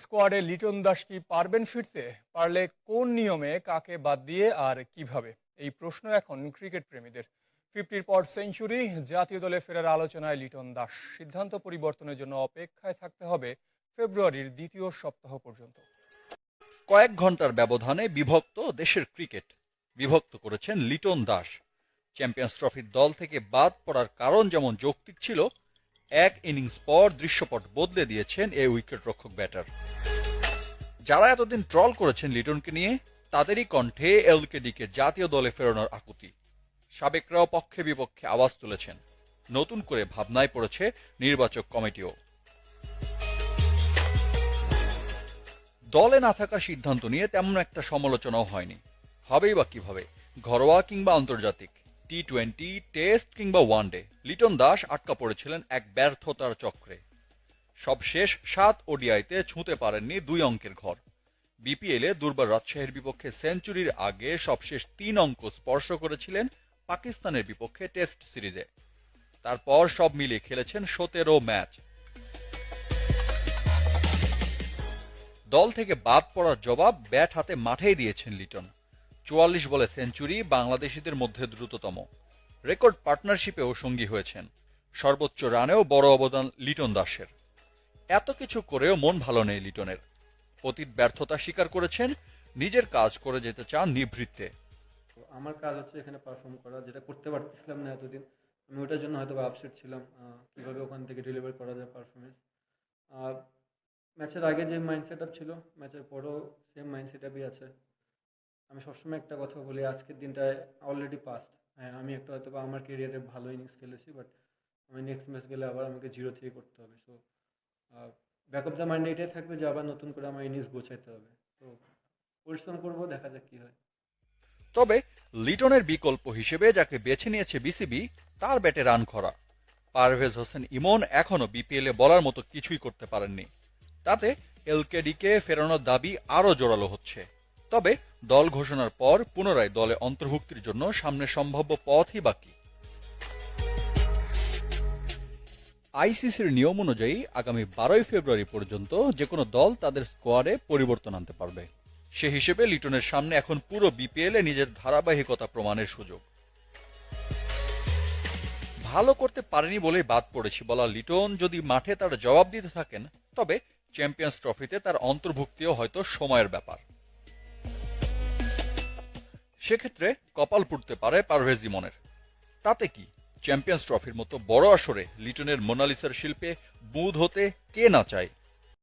স্কোয়াডে লিটন দাস কি পারবেন ফিরতে? পারলে কোন নিয়মে কাকে বাদ দিয়ে আর কীভাবে? এই প্রশ্ন এখন ক্রিকেট প্রেমীদের। ফিফটির পর সেঞ্চুরি জাতীয় দলে ফেরার আলোচনায় লিটন দাস। সিদ্ধান্ত পরিবর্তনের জন্য অপেক্ষায় থাকতে হবে ফেব্রুয়ারির দ্বিতীয় সপ্তাহ পর্যন্ত। কয়েক ঘণ্টার ব্যবধানে বিভক্ত দেশের ক্রিকেট বিভক্ত করেছেন লিটন দাস। চ্যাম্পিয়ন্স ট্রফির দল থেকে বাদ পড়ার কারণ যেমন যৌক্তিক ছিল এক ইনিংস পর দৃশ্যপট বদলে দিয়েছেন এই উইকেট রক্ষক ব্যাটার যারা এতদিন ট্রল করেছেন লিটনকে নিয়ে, তাদেরই কণ্ঠে এলকেডিকে জাতীয় দলে ফেরানোর আকুতি। সাবেকরাও পক্ষে বিপক্ষে আওয়াজ তুলেছেন। নতুন করে ভাবনায় পড়েছে নির্বাচক কমিটিও। দলে না থাকার সিদ্ধান্ত নিয়ে তেমন একটা সমালোচনাও হয়নি। হবেই বা কীভাবে, ঘরোয়া কিংবা আন্তর্জাতিক। টি টোয়েন্টি টেস্ট কিংবা ওয়ানডে লিটন দাস আটকা পড়েছিলেন এক ব্যর্থতার চক্রে। সবশেষ সাত ওডিআইতে ছুঁতে পারেননি দুই অঙ্কের ঘর। বিপিএলে দুর্বার রাজশাহীর বিপক্ষে সেঞ্চুরির আগে সবশেষ তিন অঙ্ক স্পর্শ করেছিলেন পাকিস্তানের বিপক্ষে টেস্ট সিরিজে। তারপর সব মিলিয়ে খেলেছেন সতেরো ম্যাচ। দল থেকে বাদ পড়ার জবাব ব্যাট হাতে মাঠেই দিয়েছেন লিটন। চুয়াল্লিশ বলে সেঞ্চুরি বাংলাদেশিদের মধ্যে দ্রুততম। রেকর্ড পার্টনারশিপেও সঙ্গী হয়েছেন। সর্বোচ্চ রানেও বড় অবদান লিটন দাসের। এত কিছু করেও মন ভালো নেই লিটনের। অতীত ব্যর্থতা স্বীকার করেছেন, নিজের কাজ করে যেতে চান নিভৃত্তে আমার কাজ হচ্ছে এখানে পারফর্ম করা, যেটা করতে পারতেছিলাম না এতদিন। আমি ওটার জন্য হয়তো আপসেট ছিলাম কীভাবে ওখান থেকে ডেলিভার করা যায় পারফরমেন্স ম্যাচের আগে যে মাইন্ড সেট আপ ছিল ম্যাচের পরেও সেম মাইন্ড সেট আপই আছে। আমি সবসময় একটা কথা বলি, আজকের দিনটায় অলরেডি পাস্ট হ্যাঁ আমি একটা হয়তো বা আমার কেরিয়ারে ভালো ইনিংস খেলেছি বাট আমি নেক্সট ম্যাচ গেলে আবার আমাকে জিরো থেকে করতে হবে। So back of the mind এটাই থাকবে যে আবার নতুন করে আমার ইনিংস গোছাইতে হবে। তো, পরিশ্রম করব, দেখা যাক কী হয়। তবে, লিটনের বিকল্প হিসেবে যাকে বেছে নিয়েছে বিসিবি, তার ব্যাটে রান খরা। পারভেজ হোসেন ইমন এখনও বিপিএল এ বলার মতো কিছুই করতে পারেননি। তাতে এলকেডিকে ফেরানোর দাবি আরও জোরালো হচ্ছে। তবে দল ঘোষণার পর পুনরায় দলে অন্তর্ভুক্তির জন্য সামনে সম্ভাব্য পথই বাকি। আইসিসির নিয়ম অনুযায়ী আগামী বারোই ফেব্রুয়ারি পর্যন্ত যে কোনো দল তাদের স্কোয়াডে পরিবর্তন আনতে পারবে। সে হিসেবে লিটনের সামনে এখন পুরো বিপিএল এ নিজের ধারাবাহিকতা প্রমাণের সুযোগ। ভালো করতে পারেনি বলেই বাদ পড়েছি বলা লিটন, যদি মাঠে তার জবাব দিতে থাকেন, তবে চ্যাম্পিয়ন্স ট্রফিতে তার অন্তর্ভুক্তিও হয়তো সময়ের ব্যাপার। সেক্ষেত্রে কপাল পুড়তে পারে পারভেজ ইমনের। তাতে কি? চ্যাম্পিয়ন্স ট্রফির মতো বড় আসরে লিটনের মোনালিসার শিল্পে বুধ হতে কে না চায়?